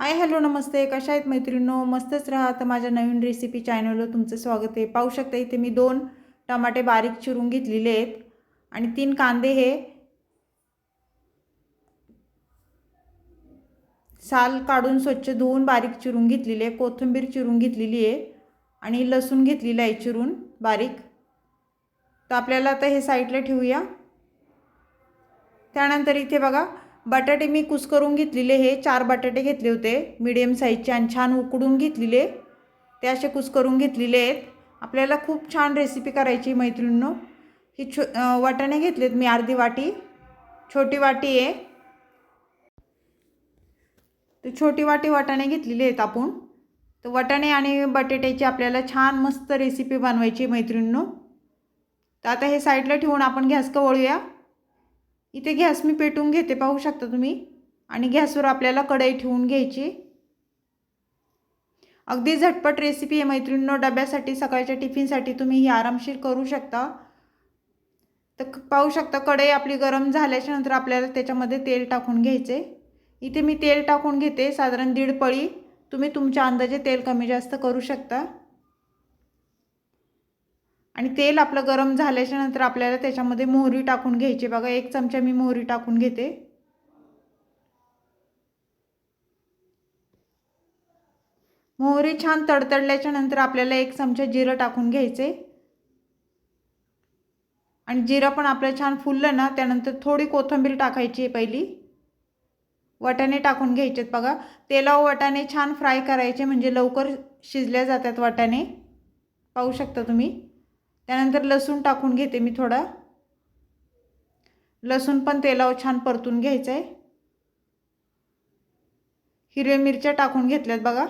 Hi hello नमस्ते. कशा आहेत मैत्रिणीनो? मस्तच राहा. तर माझ्या नवीन रेसिपी चॅनलवर तुमचं स्वागत आहे. पाहू शकता इथे मी दोन टमाटे बारीक चिरून घेतलेले आहेत. आणि तीन कांदे हे साल काढून स्वच्छ धुवून बारीक चिरून घेतलेली आहे. कोथिंबीर चिरून घेतलेली आहे. आणि लसूण घेतलेलं आहे चिरून बारीक. तर आपल्याला आता हे साईडला ठेवूया. त्यानंतर इथे बघा बटाटे मी कुस्करून घेतलेले हे चार बटाटे घेतले होते. मिडियम साईजचे आणि छान उकडून घेतलेले. ते असे कुस्करून घेतलेले आहेत. आपल्याला खूप छान रेसिपी करायची मैत्रिणींनो. ही छो वाटाणे घेतलेत मी अर्धी वाटी. छोटी वाटी आहे. तर छोटी वाटी वाटाणे घेतलेले आहेत आपण. तर वाटाणे आणि बटाट्याची आपल्याला छान मस्त रेसिपी बनवायची मैत्रिणींनो. तर आता हे साईडला ठेवून आपण गॅस का इथे गॅस मी पेटून घेते पाहू शकता तुम्ही? आणि गॅसवर आपल्याला कढई ठेवून घ्यायची. अगदी झटपट रेसिपी आहे मैत्रिणींनो डब्यासाठी सकाळच्या टिफिनसाठी तुम्ही ही आरामशीर करू शकता. तर पाहू शकता कढई आपली गरम झाल्याच्यानंतर आपल्याला त्याच्यामध्ये तेल टाकून घ्यायचे. इथे मी तेल टाकून घेते साधारण दीड पळी. तुम्ही तुमच्या अंदाजे तेल कमी जास्त करू शकता. आणि तेल आपलं गरम झाल्याच्यानंतर आपल्याला त्याच्यामध्ये मोहरी टाकून घ्यायची. बघा एक चमचा मी मोहरी टाकून घेते. मोहरी छान तडतडल्याच्या नंतर आपल्याला एक चमचा जिरं टाकून घ्यायचे. आणि जिरं पण आपलं छान फुललं ना त्यानंतर थोडी कोथिंबीर टाकायची आहे पहिली. वाटाणे टाकून घ्यायचेत बघा. तेलावर वाटाणे छान फ्राय करायचे म्हणजे लवकर शिजल्या जातात वाटाणे. पाहू शकता तुम्ही? त्यानंतर लसूण टाकून घेते मी थोडा. लसूण पण तेलावर छान परतून घ्यायचं आहे हिरव्या मिरच्या टाकून घेतल्यात बघा.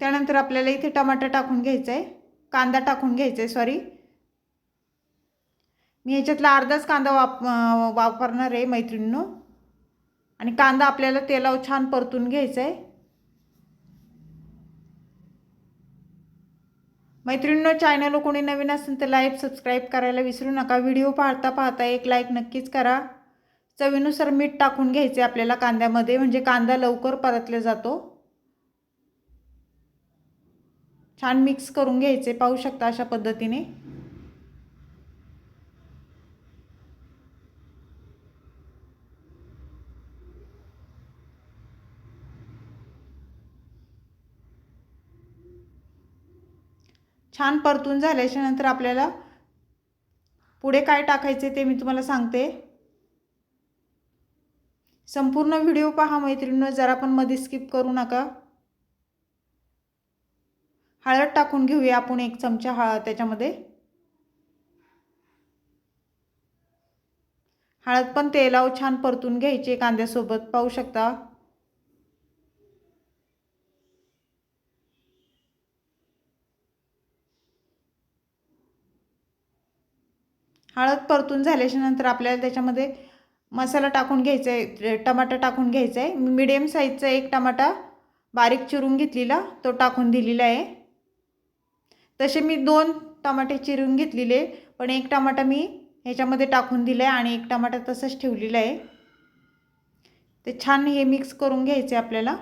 त्यानंतर आपल्याला इथे टमाटर टाकून घ्यायचं आहे कांदा टाकून घ्यायचा आहे सॉरी मी ह्याच्यातला अर्धाच कांदा वाप वापरणार आहे मैत्रिणींनो. आणि कांदा आपल्याला तेलावर छान परतून घ्यायचा आहे मैत्रिणींनो चॅनल कोणी नवीन असेल तर लाईक सबस्क्राईब करायला विसरू नका. व्हिडिओ पाहता पाहता एक लाईक नक्कीच करा. चवीनुसार मीठ टाकून घ्यायचे आपल्याला कांद्यामध्ये म्हणजे कांदा लवकर परतला जातो. छान मिक्स करून घ्यायचे पाहू शकता अशा पद्धतीने. छान परतून झाल्याच्यानंतर आपल्याला पुढे काय टाकायचे ते मी तुम्हाला सांगते. संपूर्ण व्हिडिओ पहा मैत्रिणीनं जरा पण मध्ये स्किप करू नका. हळद टाकून घेऊया आपण एक चमचा हळद त्याच्यामध्ये. हळद पण तेलाव छान परतून घ्यायची कांद्यासोबत पाहू शकता. हळद परतून झाल्याच्यानंतर आपल्याला त्याच्यामध्ये मसाला टाकून घ्यायचा आहे टमाटा टाकून घ्यायचा आहे मिडियम साईजचा एक टमाटा बारीक चिरून घेतलेला तो टाकून दिलेला आहे. तसे मी दोन टमाटे चिरून घेतलेले पण एक टमाटा मी ह्याच्यामध्ये टाकून दिला आहे आणि एक टमाटा तसंच ठेवलेला आहे. ते छान हे मिक्स करून घ्यायचे आपल्याला.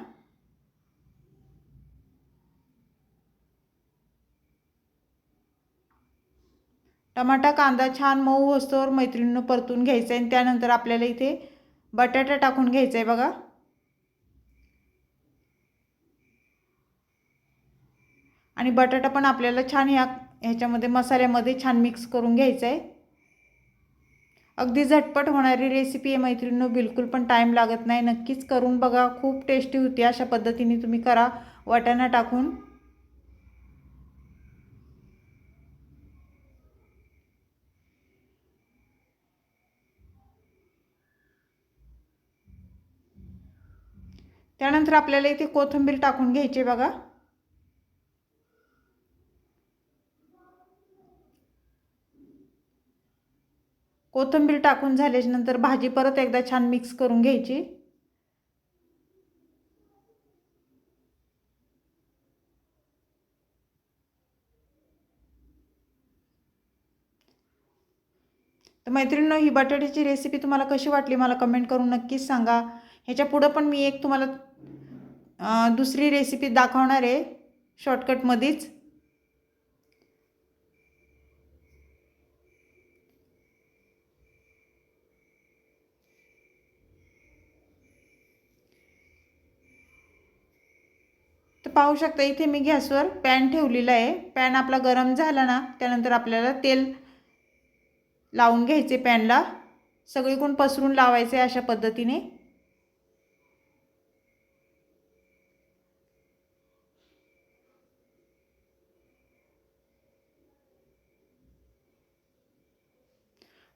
टमाटा कांदा छान मऊ होस्तोवर मैत्रिणीनं परतून घ्यायचं आहे आणि त्यानंतर आपल्याला इथे बटाटा टाकून घ्यायचा आहे बघा. आणि बटाटा पण आपल्याला छान ह्या ह्याच्यामध्ये मसाल्यामध्ये छान मिक्स करून घ्यायचा आहे अगदी झटपट होणारी रेसिपी आहे मैत्रिणींनो बिलकुल पण टाईम लागत नाही. नक्कीच करून बघा. खूप टेस्टी होती. अशा पद्धतीने तुम्ही करा. वाटाणा टाकून. त्यानंतर आपल्याला इथे कोथिंबीर टाकून घ्यायची बघा. कोथिंबीर टाकून झाल्याच्यानंतर भाजी परत एकदा छान मिक्स करून घ्यायची. तर मैत्रिणींनो ही बटाट्याची रेसिपी तुम्हाला कशी वाटली मला कमेंट करून नक्कीच सांगा. ह्याच्या पुढं पण मी एक तुम्हाला दुसरी रेसिपी दाखवणार आहे शॉर्टकटमध्येच तर पाहू शकता इथे मी गॅसवर पॅन ठेवलेला आहे. पॅन आपला गरम झाला ना त्यानंतर आपल्याला तेल लावून घ्यायचे पॅनला. सगळीकडून पसरून लावायचे अशा पद्धतीने.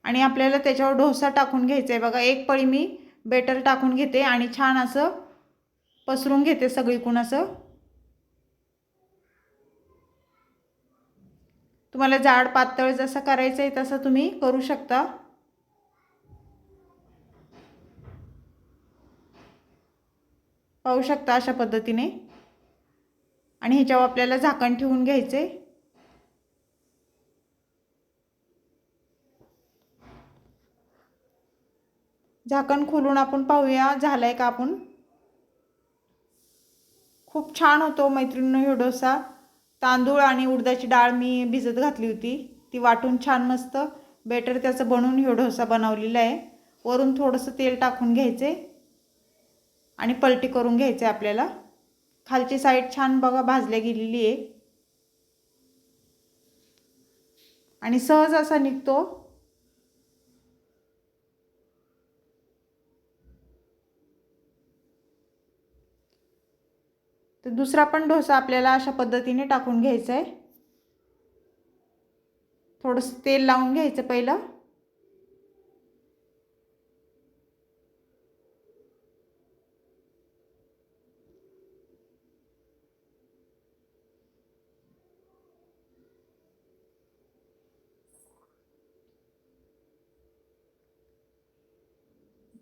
आणि आपल्याला त्याच्यावर डोसा टाकून घ्यायचा आहे बघा एक पळी मी बेटर टाकून घेते आणि छान असं पसरून घेते सगळीकडून असं. तुम्हाला जाड पातळ जसं करायचं आहे तसं तुम्ही करू शकता. पाहू शकता अशा पद्धतीने. आणि ह्याच्यावर आपल्याला झाकण ठेवून घ्यायचे झाकण खोलून आपण पाहूया झालाय का आपण? खूप छान होतो मैत्रिणीनं हे डोसा. तांदूळ आणि उडदाची डाळ मी भिजत घातली होती. ती वाटून छान मस्त. बेटर त्याचं बनवून हे डोसा बनवलेला आहे. वरून थोडंसं तेल टाकून घ्यायचे. आणि पलटी करून घ्यायचे आपल्याला. खालची साईड छान बघा भाजल्या गेलेली आहे. आणि सहज असा निघतो. तर दुसरा पण डोसा आपल्याला अशा पद्धतीने टाकून घ्यायचा आहे थोडंसं तेल लावून घ्यायचं पहिलं.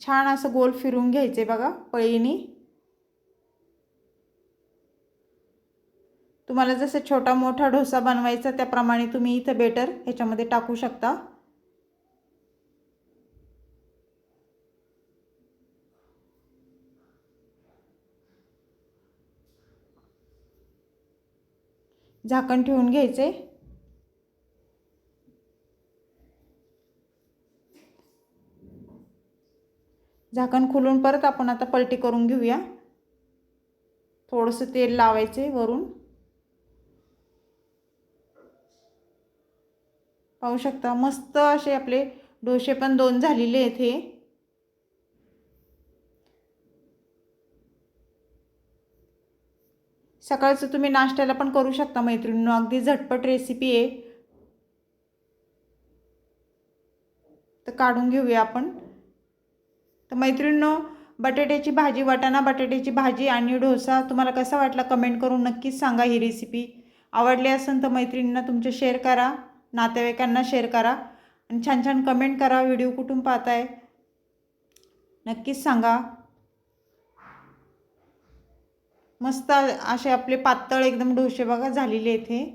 छान असं गोल फिरून घ्यायचे बघा पळीनी. तुम्हाला जसं छोटा मोठा डोसा बनवायचा त्याप्रमाणे तुम्ही इथं बेटर ह्याच्यामध्ये टाकू शकता. झाकण ठेवून घ्यायचे. झाकण खुलून परत आपण आता पलटी करून घेऊया. थोडंसं तेल लावायचे वरून. पाहू शकता. मस्त असे आपले डोसे पण दोन झालेले आहेत हे. सकाळचं तुम्ही नाश्त्याला पण करू शकता मैत्रिणींनो. अगदी झटपट रेसिपी आहे. तर काढून घेऊया आपण. तर मैत्रिणींनो बटाट्याची भाजी वाटाणा बटाट्याची भाजी आणि डोसा तुम्हाला कसा वाटला कमेंट करून नक्कीच सांगा ही रेसिपी आवडली असेल तर मैत्रिणींना तुमचे शेअर करा. नातेवाईकांना शेअर करा आणि छान छान कमेंट करा. व्हिडिओ कुठून पाहताय? नक्कीच सांगा. मस्त असे आपले पातळ एकदम डोसे बघा झालेले आहेत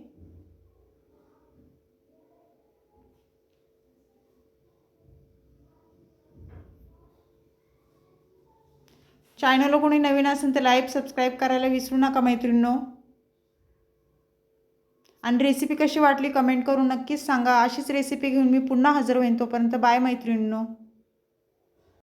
चॅनलला कोणी नवीन असेल तर लाईक सबस्क्राईब करायला विसरू नका मैत्रिणींनो. आणि रेसिपी कशी वाटली कमेंट करून नक्कीच सांगा. अशीच रेसिपी घेऊन मी पुन्हा हजर होईन तोपर्यंत बाय मैत्रिणींनो.